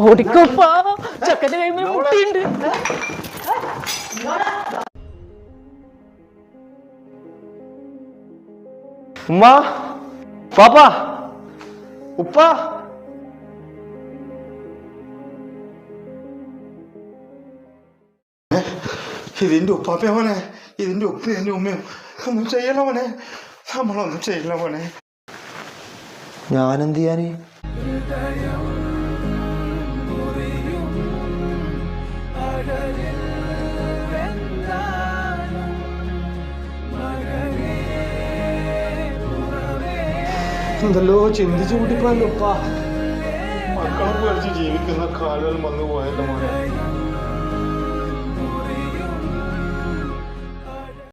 ഓടിക്കോപ്പാ ചക്കന്റെ കൈമ മുട്ടിയുണ്ട്. ഉമ്മ പാപ്പ ഉപ്പ. ഇതിന്റെ ഉപ്പാപ്പ മോനെ ഇതിന്റെ ഉപ്പ എന്റെ ഉമ്മയും. ഒന്നും ചെയ്യല മോനെ. നമ്മളൊന്നും ചെയ്യില്ല മോനെ. ഞാനെന്ത് ചെയ്യാന്? എന്തല്ലോ ചിന്തിച്ചു കൂട്ടിപ്പോയല്ലോ മക്കളെ പേടിച്ച് ജീവിക്കുന്ന കാലം വന്നു പോയല്ലോ മോനെ.